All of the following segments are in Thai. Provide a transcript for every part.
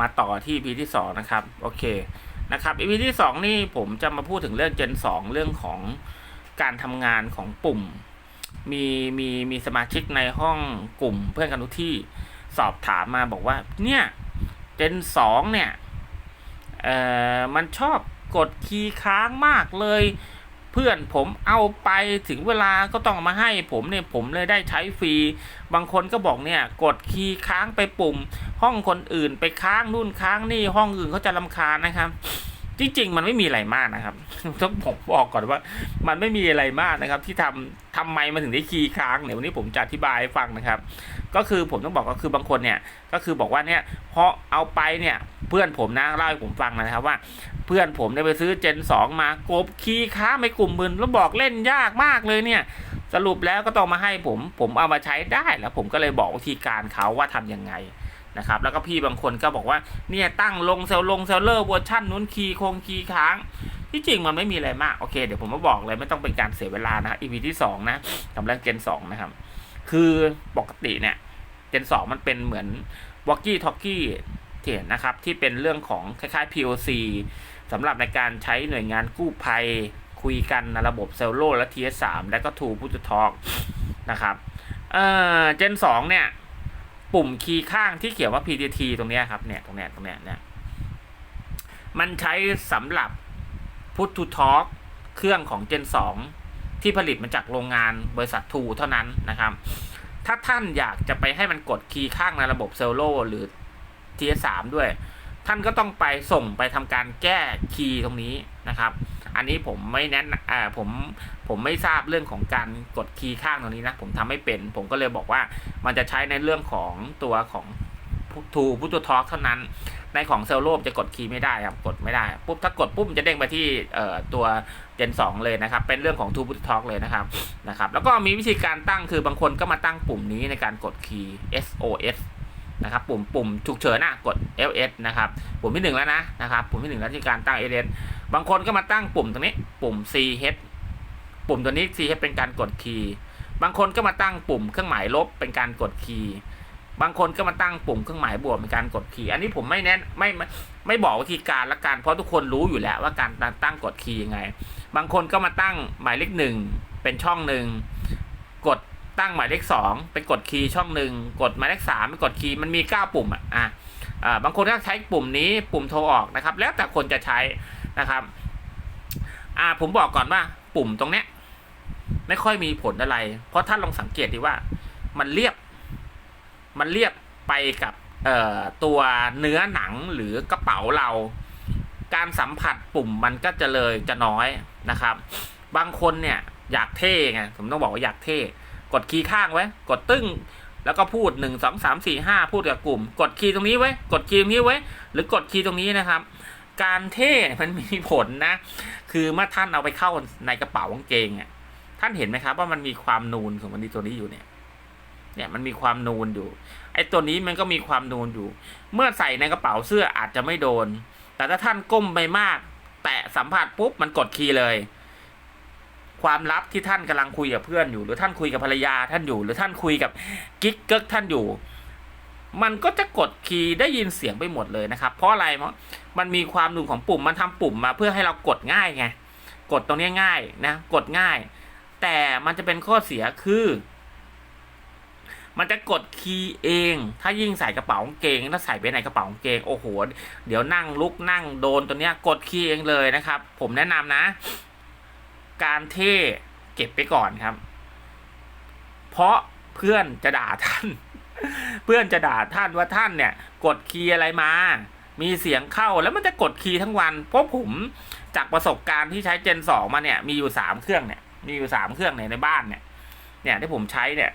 มาต่อที่ EP ที่สองนะครับ โอเคนะครับ EP ที่สองนี่ผมจะมาพูดถึงเรื่อง Gen 2 เรื่องของการทำงานของปุ่ม มีมีมีสมาชิกในห้องกลุ่ม เพื่อนกันทุกที่สอบถามมาบอกว่า เนี่ย Gen 2 เนี่ยเอ่อมันชอบกดคีย์ค้างมากเลย เพื่อนผมเอาไปถึงเวลาก็ต้องมาให้ผมเนี่ยผมเลยได้ใช้ฟรี บางคนก็บอกเนี่ยกดคีย์ค้างไปปุ่ม ห้องคนอื่นไปค้างนู่นค้างนี่ห้องอื่นเขาจะลำคาญนะครับ จริง ๆ มันไม่มีอะไรมากนะครับต้องผมบอกก่อนว่า มันไม่มีอะไรมากนะครับ ที่ทำทำไมมันถึงได้คีย์ค้างเนี่ยวันนี้ผมจะอธิบายให้ฟังนะครับ ก็คือผมต้องบอกก็คือบางคนเนี่ยก็คือบอกว่าเนี่ยเพราะเอาไปเนี่ย เพื่อนผมนะเล่าให้ผมฟังนะครับว่า เพื่อนผมเนี่ยไปซื้อ Gen 2มากบคีย์ค้างไปกลุ่มมึนแล้วบอกเล่นยากมากเลยเนี่ยสรุปแล้วก็ต้องมาให้ผมผมเอามาใช้ได้แล้วผมก็เลยบอกวิธีการเขาว่าทำยังไงนะครับแล้วก็พี่บางคนก็บอกว่าเนี่ยตั้งลงเซลลงเซลเลอร์เวอร์ชันนู้นคีย์คงคีย์ค้างที่จริงมันไม่มีอะไรมาก โอเค เดี๋ยวผมมาบอกเลยไม่ต้องเป็นการเสียเวลานะ EP ที่ 2 นะกับเรื่อง Gen 2นะครับ คือปกติเนี่ย Gen 2มันเป็นเหมือน Walkie Talkie ที่ เห็นนะครับ ที่เป็นเรื่องของคล้ายๆ POC สำหรับในการใช้หน่วยงานกู้ภัย คุยกันในระบบเซลโลและ TS3 และก็ทูพูดทอกนะครับเอ่อ Gen 2เนี่ย ปุ่มคีย์ข้างที่เขียนว่า PTT ตรงนี้ครับเนี่ยตรงเนี้ยตรงเนี้ยเนี่ยมันใช้สำหรับ Put to Talk เครื่องของ Gen 2ที่ผลิตมาจากโรงงานบริษัททูเท่านั้นนะครับ ถ้าท่านอยากจะไปให้มันกดคีย์ข้างในระบบเซลโลหรือ TS3 ด้วย ท่านก็ต้องไปส่งไปทำการแก้คีย์ตรงนี้นะครับ อันนี้ผมไม่แนะนำผมผมไม่ทราบเรื่องของการกดคีย์ข้างตรงนี้นะ ผมทำไม่เป็น ผมก็เลยบอกว่ามันจะใช้ในเรื่องของตัวของทูพุทธทอ k เท่านั้น ในของเซลโลจะกดคีย์ไม่ได้ครับ กดไม่ได้ ปุ๊บ ถ้ากดปุ๊บมันจะเด้งไปที่ตัว Gen 2เลยนะครับ เป็นเรื่องของทูพุทธทอ k เลยนะครับ นะครับ แล้วก็มีวิธีการตั้งคือบางคนก็มาตั้งปุ่มนี้ในการกดคีย์ SOS นะครับปุ่มปุ่มฉุกเฉินนะกด LS นะครับปุ่มที่หนึ่งแล้วนะนะครับปุ่มที่หนึ่งแล้วที่การตั้ง LS บางคนก็มาตั้งปุ่มตรงนี้ปุ่ม CH ปุ่มตัวนี้ CH เป็นการกดคีย์บางคนก็มาตั้งปุ่มเครื่องหมายลบเป็นการกดคีย์บางคนก็มาตั้งปุ่มเครื่องหมายบวกเป็นการกดคีย์อันนี้ผมไม่แนะไม่ไม่ไม่บอกวิธีการละกันเพราะทุกคนรู้อยู่แล้วว่าการตั้งกดคีย์ยังไง บางคนก็มาตั้งหมายเลขหนึ่งเป็นช่องหนึ่งกด ตั้งหมายเลขสองเป็นกดคีย์ช่องหนึ่งกดหมายเลขสามเป็นกดคีย์มันมีเก้าปุ่มอะอะอ่าบางคนก็ใช้ปุ่มนี้ปุ่มโทรออกนะครับ แล้วแต่คนจะใช้นะครับอ่าผมบอกก่อนว่าปุ่มตรงเนี้ยไม่ค่อยมีผลอะไร เพราะท่านลองสังเกตดีว่า มันเรียบ มันเรียบไปกับเอ่อตัวเนื้อหนังหรือกระเป๋าเรา การสัมผัสปุ่มมันก็จะเลยจะน้อยนะครับ บางคนเนี่ยอยากเท่ไงผมต้องบอกว่าอยากเท่ กดคีย์ข้างไว้ กดตึ้ง แล้วก็พูดหนึ่งสองสามสี่ห้าพูดกับกลุ่ม กดคีย์ตรงนี้ไว้ กดคีย์ตรงนี้ไว้ หรือกดคีย์ตรงนี้นะครับ การเท่มันมีผลนะ คือเมื่อท่านเอาไปเข้าในกระเป๋ากางเกงอะท่านเห็นไหมครับว่ามันมีความนูนของมันตัวนี้อยู่เนี่ย เนี่ยมันมีความนูนอยู่ ไอ้ตัวนี้มันก็มีความนูนอยู่ เมื่อใส่ในกระเป๋าเสื้ออาจจะไม่โดน แต่ถ้าท่านก้มไปมาก แตะสัมผัสปุ๊บมันกดคีย์เลย ความลับที่ท่านกำลังคุยกับเพื่อนอยู่ หรือท่านคุยกับภรรยาท่านอยู่ หรือท่านคุยกับกิ๊กเกิกท่านอยู่ มันก็จะกดคีย์ได้ยินเสียงไปหมดเลยนะครับ เพราะอะไรเพราะมันมีความหนูนของปุ่มมันทำปุ่มมาเพื่อให้เรากดง่ายไงกดตรงนี้ง่ายนะกดง่าย แต่มันจะเป็นข้อเสียคือ มันจะกดคีย์เอง ถ้ายิ่งใส่กระเป๋ากางเกงถ้าใส่ไปในกระเป๋ากางเกงโอ้โหเดี๋ยวนั่งลุกนั่งโดนตัวเนี้ยกดคีย์เองเลยนะครับ ผมแนะนำนะ การเท่เก็บไปก่อนครับ เพราะเพื่อนจะด่าท่าน เพื่อนจะด่าท่านว่าท่านเนี่ย กดคีย์อะไรมา มีเสียงเข้าแล้วมันจะกดคีย์ทั้งวันเพราะผมจากประสบการณ์ที่ใช้เจนสองมาเนี่ย มีอยู่สามเครื่องเนี่ย มีอยู่สามเครื่องเนี่ยในบ้านเนี่ย เนี่ยที่ผมใช้เนี่ย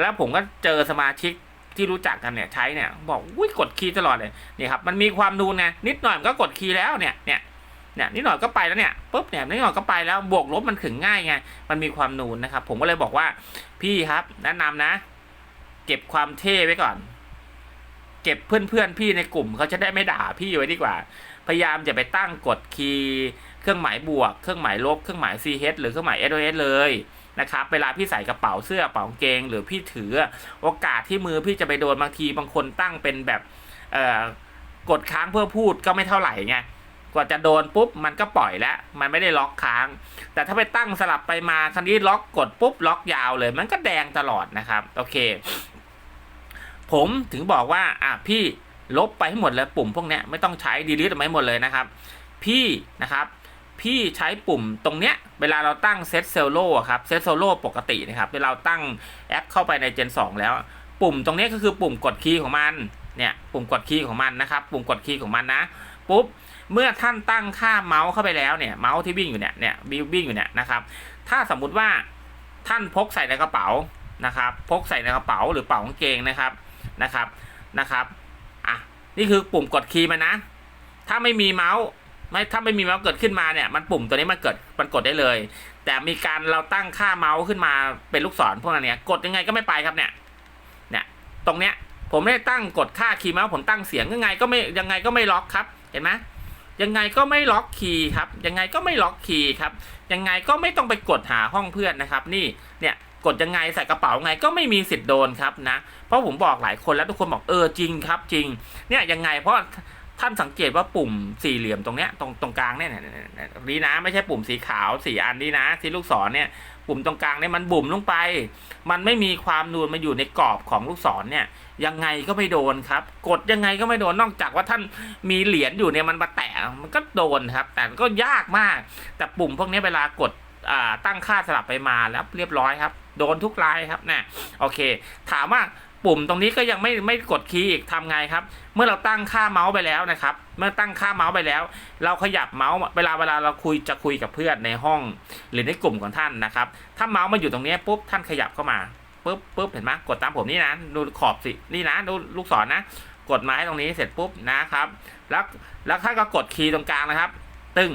แล้วผมก็เจอสมาชิกที่รู้จักกันเนี่ยใช้เนี่ย บอกอุ้ยกดคีย์ตลอดเลยนี่ครับ มันมีความนูนไงนิดหน่อยมันก็กดคีย์แล้วเนี่ยเนี่ย เนี่ยนิดหน่อยก็ไปแล้วเนี่ยปุ๊บเนี่ยนิดหน่อยก็ไปแล้วบวกลบมันถึงง่ายไงมันมีความนูนนะครับ ผมก็เลยบอกว่าพี่ครับ แนะนำนะ เก็บความเท่ไว้ก่อน เก็บเพื่อนๆพี่ในกลุ่มเขาจะได้ไม่ด่าพี่ไว้ดีกว่า พยายามจะไปตั้งกดคีย์เครื่องหมายบวก เครื่องหมายลบเครื่องหมาย CH หรือเครื่องหมาย SOS เลยนะครับเวลาพี่ใส่กระเป๋าเสื้อกระเป๋ากางเกง หรือพี่ถือโอกาสที่มือพี่จะไปโดนบางทีบางคนตั้งเป็นแบบกดค้างเพื่อพูดก็ไม่เท่าไหร่ไง กว่าจะโดนปุ๊บมันก็ปล่อยแล้วมันไม่ได้ล็อกค้าง แต่ถ้าไปตั้งสลับไปมาคันนี้ล็อกกดปุ๊บล็อกยาวเลย มันก็แดงตลอดนะครับ โอเค ผมถึงบอกว่าอะพี่ลบไปให้หมดเลยปุ่มพวกนี้ไม่ต้องใช้ดีลิทออกมาให้หมดเลยนะครับ พี่นะครับพี่ใช้ปุ่มตรงเนี้ย เวลาเราตั้งเซตเซลโล่ครับเซตโซลโล่ปกตินะครับ เวลาเราตั้งแอปเข้าไปใน Gen 2 แล้ว ปุ่มตรงเนี้ยก็คือปุ่มกดคีย์ของมัน เนี่ย ปุ่มกดคีย์ของมันนะครับ ปุ่มกดคีย์ของมันนะ ปุ๊บ เมื่อท่านตั้งค่าเมาส์เข้าไปแล้วเนี่ยเมาส์ที่วิ่งอยู่เนี่ยเนี่ยวิ่งอยู่เนี่ยนะครับ ถ้าสมมุติว่าท่านพกใส่ในกระเป๋านะครับ พกใส่ในกระเป๋าหรือเป๋ากางเกงนะครับนะครับนะครับอะนี่คือปุ่มกดคีย์มันนะ ถ้าไม่มีเมาส์ไม่ถ้าไม่มีเมาส์เกิดขึ้นมาเนี่ยมันปุ่มตัวนี้มันเกิดมันกดได้เลย แต่มีการเราตั้งค่าเมาส์ขึ้นมาเป็นลูกศรพวกนั้นเนี่ยกดยังไงก็ไม่ไปครับเนี่ยเนี่ยตรงเนี้ยผมไม่ได้ตั้งกดค่าคีย์เมาส์ผมตั้งเสียงยังไงก็ไม่ยังไงก็ไม่ล็อกครับเห็นไหม ยังไงก็ไม่ล็อกคีย์ครับ ยังไงก็ไม่ล็อกคีย์ครับ ยังไงก็ไม่ต้องไปกดหาห้องเพื่อนนะครับ นี่เนี่ยกดยังไงใส่กระเป๋าไงก็ไม่มีสิทธิ์โดนครับนะ เพราะผมบอกหลายคนแล้วทุกคนบอกเออจริงครับ จริง เนี่ยยังไงเพราะท่านสังเกตว่าปุ่มสี่เหลี่ยมตรงเนี้ยตรงตรงกลางเนี่ยนี่นะ ไม่ใช่ปุ่มสีขาวสี่อันนี้นะที่ลูกศรเนี่ย ปุ่มตรงกลางเนี่ยมันบุ่มลงไป มันไม่มีความนูนมาอยู่ในกรอบของลูกศรเนี่ย ยังไงก็ไม่โดนครับ กดยังไงก็ไม่โดนนอกจากว่าท่านมีเหรียญอยู่เนี่ยมันมาแตะมันก็โดนครับ แต่ก็ยากมาก แต่ปุ่มพวกนี้เวลากดอ่าตั้งค่าสลับไปมาแล้วเรียบร้อยครับ โดนทุกรายครับนะโอเค ถามว่า ปุ่มตรงนี้ก็ยังไม่ไม่กดคีย์อีกทำไงครับ เมื่อเราตั้งค่าเมาส์ไปแล้วนะครับ เมื่อตั้งค่าเมาส์ไปแล้ว เราขยับเมาส์เวลาเวลาเราคุยจะคุยกับเพื่อนในห้อง หรือในกลุ่มของท่านนะครับ ถ้าเมาส์มาอยู่ตรงนี้ปุ๊บท่านขยับเข้ามาปุ๊บปุ๊บเห็นไหมกดตามผมนี่นะดูขอบสินี่นะดูลูกศรนะกดมาให้ตรงนี้เสร็จปุ๊บนะครับ แล้วแล้วท่านก็กดคีย์ตรงกลางนะครับ ตึ้ง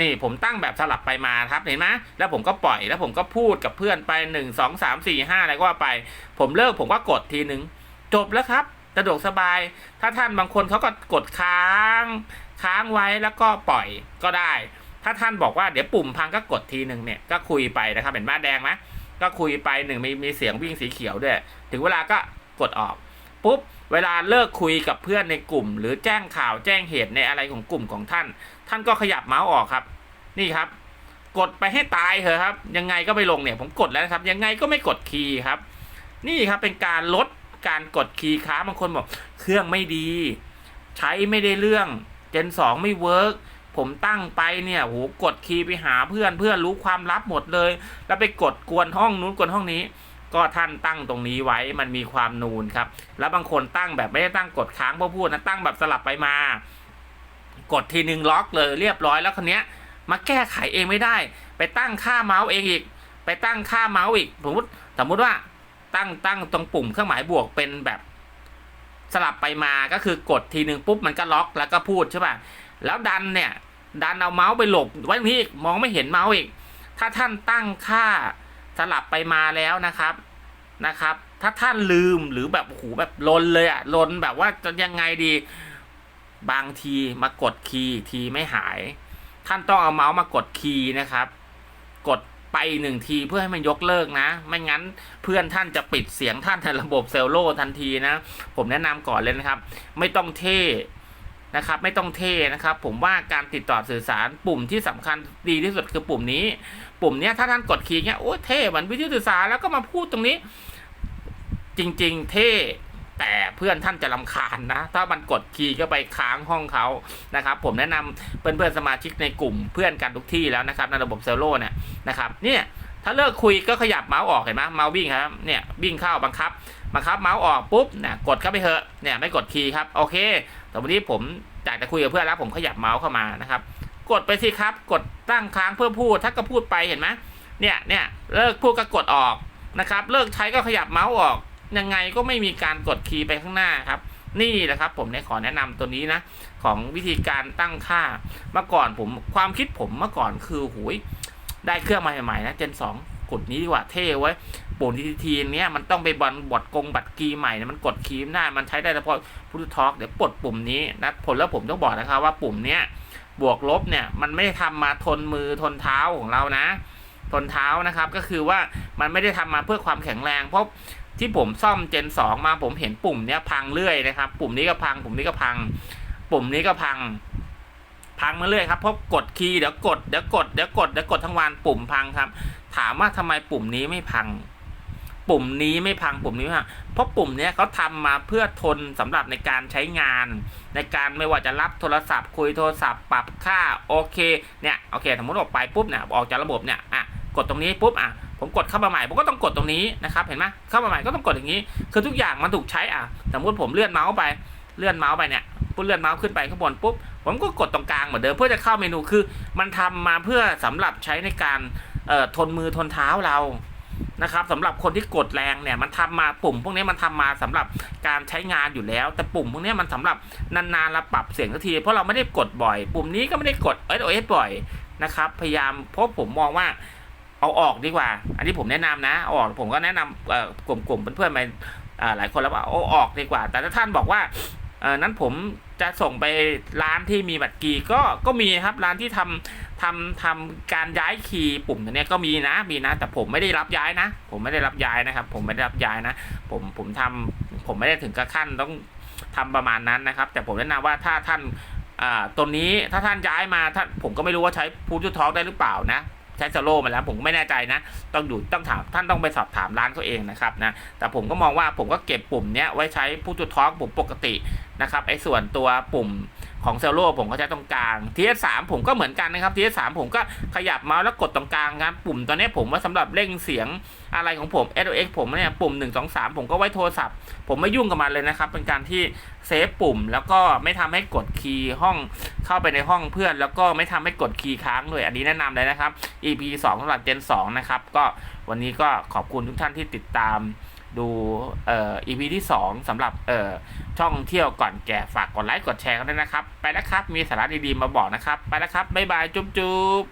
นี่ผมตั้งแบบสลับไปมาครับเห็นไหมแล้วผมก็ปล่อยแล้วผมก็พูดกับเพื่อนไปหนึ่งสองสามสี่ห้าอะไรก็ว่าไป ผมเลิกผมก็กดทีหนึ่งจบแล้วครับสะดวกสบาย ถ้าท่านบางคนเขาก็กดค้าง ค้างไว้แล้วก็ปล่อยก็ได้ ถ้าท่านบอกว่าเดี๋ยวปุ่มพังก็กดทีหนึ่งเนี่ยก็คุยไปนะครับเห็นบ้านแดงไหมก็คุยไปหนึ่งมีมีเสียงวิ่งสีเขียวด้วย ถึงเวลาก็กดออกปุ๊บเวลาเลิกคุยกับเพื่อนในกลุ่ม หรือแจ้งข่าวแจ้งเหตุในอะไรของกลุ่มของท่าน ท่านก็ขยับเมาส์ออกครับ นี่ครับ กดไปให้ตายเถอะครับ ยังไงก็ไม่ลงเนี่ยผมกดแล้วครับ ยังไงก็ไม่กดคีย์ครับ นี่ครับเป็นการลดการกดคีย์ค้าบางคนบอกเครื่องไม่ดี ใช้ไม่ได้เรื่องเจนสองไม่เวิร์กผมตั้งไปเนี่ยโหกดคีย์ไปหาเพื่อนเพื่อนรู้ความลับหมดเลย แล้วไปกดกวนห้องนู้นกวนห้องนี้ ก็ท่านตั้งตรงนี้ไว้มันมีความนูนครับ แล้วบางคนตั้งแบบไม่ได้ตั้งกดค้างเพื่อพูดนะตั้งแบบสลับไปมา กดทีนึงล็อกเลยเรียบร้อยแล้วคนเนี้ยมาแก้ไขเองไม่ได้ ไปตั้งค่าเมาส์เองอีก ไปตั้งค่าเมาส์อีกสมมติสมมติว่าตั้งตั้งตรงปุ่มเครื่องหมายบวกเป็นแบบสลับไปมาก็คือกดทีหนึ่งปุ๊บมันก็ล็อกแล้วก็พูดใช่ป่ะแล้วดันเนี่ย ดันเอาเมาส์ไปหลบไว้ตรงนี้มองไม่เห็นเมาส์อีก ถ้าท่านตั้งค่าสลับไปมาแล้วนะครับนะครับ ถ้าท่านลืมหรือแบบโอ้โหแบบลนเลยอะลนแบบว่าจะยังไงดี บางทีมากดคีย์ทีไม่หาย ท่านต้องเอาเมาส์มากดคีย์นะครับ กดไปหนึ่งทีเพื่อให้มันยกเลิกนะ ไม่งั้นเพื่อนท่านจะปิดเสียงท่านในระบบเซลโลทันทีนะ ผมแนะนำก่อนเลยนะครับ ไม่ต้องเท่นะครับ ไม่ต้องเท่นะครับ ผมว่าการติดต่อสื่อสารปุ่มที่สำคัญดีที่สุดคือปุ่มนี้ ปุ่มเนี้ยถ้าท่านกดคีย์เนี้ยโอ้เท่เหมือนวิทยุสื่อสารแล้วก็มาพูดตรงนี้ จริง ๆ เท่ แต่เพื่อนท่านจะลำคาญนะ ถ้ามันกดคีย์ก็ไปค้างห้องเขานะครับ ผมแนะนำเพื่อนๆสมาชิกในกลุ่มเพื่อนกันทุกที่แล้วนะครับในระบบเซลโลเนี่ยนะครับ เนี่ยถ้าเลิกคุยก็ขยับเมาส์ออกเห็นไหมเมาส์วิ่งครับเนี่ยวิ่งเข้าบังคับบังคับเมาส์ออกปุ๊บเนี่ยกดเข้าไปเถอะเนี่ยไม่กดคีย์ครับโอเคแต่วันนี้ผมอยากจะคุยกับเพื่อนแล้วผมขยับเมาส์เข้ามานะครับ กดไปสิครับ กดตั้งค้างเพื่อพูดถ้าก็พูดไปเห็นไหมเนี่ยเนี่ยเลิกพูดก็กดออกนะครับ เลิกใช้ก็ขยับเมาส์ออก ยังไงก็ไม่มีการกดคีย์ไปข้างหน้าครับ นี่แหละครับ ผมเนี่ยขอแนะนำตัวนี้นะ ของวิธีการตั้งค่าเมื่อก่อนผมความคิดผมเมื่อก่อนคือหุยได้เครื่องมาใหม่ๆนะเจนสองกดนี้ดีกว่าเท่ไว้ปุ่มทีทีเนี้ยมันต้องไปบอลบอดกงบัตรกีย์ใหม่เนี่ยมันกดคีย์ไม่ได้มันใช้ได้เฉพาะพูดทอกเดี๋ยวปลดปุ่มนี้นะผลแล้วผมต้องบอกนะครับว่าปุ่มเนี้ยบวกลบเนี่ยมันไม่ได้ทำมาทนมือทนเท้าของเรานะ ทนเท้านะครับก็คือว่ามันไม่ได้ทำมาเพื่อความแข็งแรง เพราะ ที่ผมซ่อมเจนสองมาผมเห็นปุ่มเนี้ยพังเรื่อยนะครับ ปุ่มนี้ก็พัง ปุ่มนี้ก็พัง ปุ่มนี้ก็พัง พังมาเรื่อยครับเพราะกดคีย์เดี๋ยวกดเดี๋ยวกดเดี๋ยวกดเดี๋ยวกดทั้งวันปุ่มพังครับ ถามว่าทำไมปุ่มนี้ไม่พัง ปุ่มนี้ไม่พังปุ่มนี้ไม่พังเพราะปุ่มเนี้ยเขาทำมาเพื่อทนสำหรับในการใช้งาน ในการไม่ว่าจะรับโทรศัพท์ คุยโทรศัพท์ ปรับค่าโอเคเนี่ยโอเคสมมติออกไปปุ๊บเนี่ยออกจากระบบเนี่ยอะกดตรงนี้ปุ๊บอะ ผมกดเข้ามาใหม่ผมก็ต้องกดตรงนี้นะครับ เห็นไหมเข้ามาใหม่ก็ต้องกดอย่างนี้ คือทุกอย่างมันถูกใช้อะสมมติผมเลื่อนเมาส์ไปเลื่อนเมาส์ไปเนี่ยปุ๊บเลื่อนเมาส์ขึ้นไปข้างบนปุ๊บผมก็กดตรงกลางเหมือนเดิมเพื่อจะเข้าเมนูคือมันทำมาเพื่อสำหรับใช้ในการเอ่อทนมือทนเท้าเรานะครับสำหรับคนที่กดแรงเนี่ยมันทำมาปุ่ม พวกนี้มันทำมาสำหรับการใช้งานอยู่แล้ว แต่ปุ่มพวกนี้มันสำหรับนานๆเราปรับเสียงสักที เพราะเราไม่ได้กดบ่อย ปุ่มนี้ก็ไม่ได้กดเอสโอเอสบ่อยนะครับพยายามเพราะผมมองว่า เอาออกดีกว่า อันนี้ผมแนะนำนะเอาออกผมก็แนะนำเอ่อกลุ่มเพื่อนๆไปอ่าหลายคนแล้วว่าเอาออกดีกว่า แต่ถ้าท่านบอกว่านั้นผมจะส่งไปร้านที่มีบัตรกีก็ก็มีครับร้านที่ทำทำทำการย้ายคีย์ปุ่มตัวเนี้ยก็มีนะมีนะ แต่ผมไม่ได้รับย้ายนะ ผมไม่ได้รับย้ายนะครับ ผมไม่ได้รับย้ายนะ ผมผมทำผมไม่ได้ถึงกับขั้นต้องทำประมาณนั้นนะครับ แต่ผมแนะนำว่าถ้าท่านอ่าตัวนี้ถ้าท่านย้ายมาท่านผมก็ไม่รู้ว่าใช้พูทูทอกได้หรือเปล่านะ ช้โซโล่มาแล้วผมไม่แน่ใจนะ ต้องดูต้องถามท่านต้องไปสอบถามร้านเขาเองนะครับนะแต่ผมก็มองว่าผมก็เก็บปุ่มเนี้ยไว้ใช้พูดจุดท้องปุ่มปกตินะครับไอ้ส่วนตัวปุ่ม ของเซลโลผมก็ใช้ตรงกลาง TS3 ผมก็เหมือนกันนะครับ TS3 ผมก็ขยับเมาส์แล้วกดตรงกลางครับ ปุ่มตัวเนี้ผมว่าสำหรับเร่งเสียงอะไรของผม SOX ผมเนี่ยปุ่ม 1 2 3 ผมก็ไว้โทรศัพท์ ผมไม่ยุ่งกับมันเลยนะครับ เป็นการที่เซฟปุ่ม แล้วก็ไม่ทำให้กดคีย์ห้องเข้าไปในห้องเพื่อน แล้วก็ไม่ทำให้กดคีย์ค้างเลยอันนี้แนะนำเลยนะครับ EP 2สำหรับ Gen 2นะครับก็วันนี้ก็ขอบคุณทุกท่านที่ติดตาม ดูเอ่อ EP ที่ 2สำหรับเอ่อช่องเที่ยวก่อนแก่ฝากกดไลค์กดแชร์กันด้วยนะครับ ไปแล้วครับ มีสาระดีๆมาบอกนะครับ ไปแล้วครับ บ๊ายบาย จุ๊บจุ๊บ